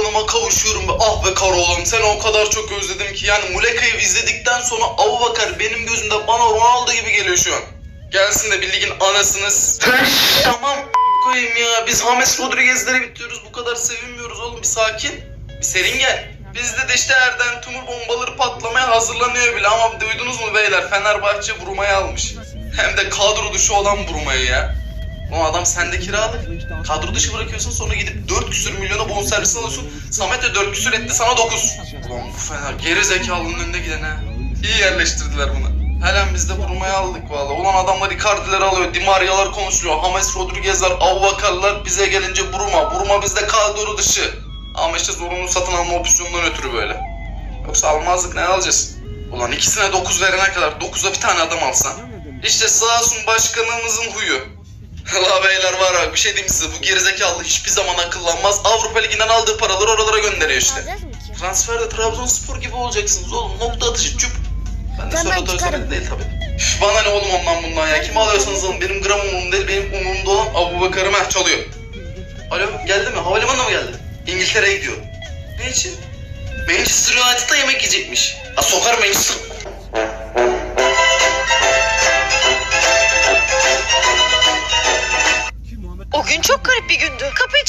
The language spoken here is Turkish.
oğlanıma kavuşuyorum be. Ah be kara oğlum seni o kadar çok özledim ki. Yani Muleka'yı izledikten sonra Abu Bakar benim gözümde bana Ronaldo gibi geliyor şu an. Gelsin de bir ligin anasınız. tamam koyayım ya. Biz James Rodriguez'lere bitiyoruz. Bu kadar sevinmiyoruz oğlum. Bir sakin. Bir serin gel. Bizde de işte Erden Timur bombaları patlamaya hazırlanıyor bile ama duydunuz mu beyler Fenerbahçe Bruma'yı almış. Hem de kadro dışı olan Bruma'yı ya. O adam sende kiralık. Kadro dışı bırakıyorsun sonra gidip 4 küsür milyona bonservis alıyorsun. Samet de 4 küsür etti sana 9. Ulan bu Fener geri zekalının önünde giden ha. İyi yerleştirdiler bunu. Helen biz de Bruma'yı aldık valla. Ulan adamlar Icardi'leri alıyor, Di Maria'lar konuşuyor, James Rodriguez'ler, Abubakar'lar bize gelince Bruma. Bruma bizde kadro dışı. Ama işte zorunlu satın alma opsiyonundan ötürü böyle. Yoksa almazdık ne alacağız? Ulan ikisine 9 verene kadar 9'a bir tane adam alsan. İşte sağ olsun başkanımızın huyu. La beyler var abi bir şey diyeyim size bu gerizekalı hiçbir zaman akıllanmaz. Avrupa Ligi'nden aldığı paraları oralara gönderiyor işte. Alacağız mı ki? Transferde Trabzonspor gibi olacaksınız oğlum. Nokta atışı çüp. Ben de Tamam, sonra da çıkarım. değil tabii. Üf, Bana ne oğlum ondan bundan ya. Kim alıyorsanız alın. Benim gram umurumda değil. Benim umurumda olan Abu Bakar'ım heh çalıyor. Alo geldi mi? Havalimanına mı geldi? İngiltere'ye gidiyor. Ne için? Manchester United'da yemek yiyecekmiş. Ha sokar Manchester O gün çok garip bir gündü. Kapıyı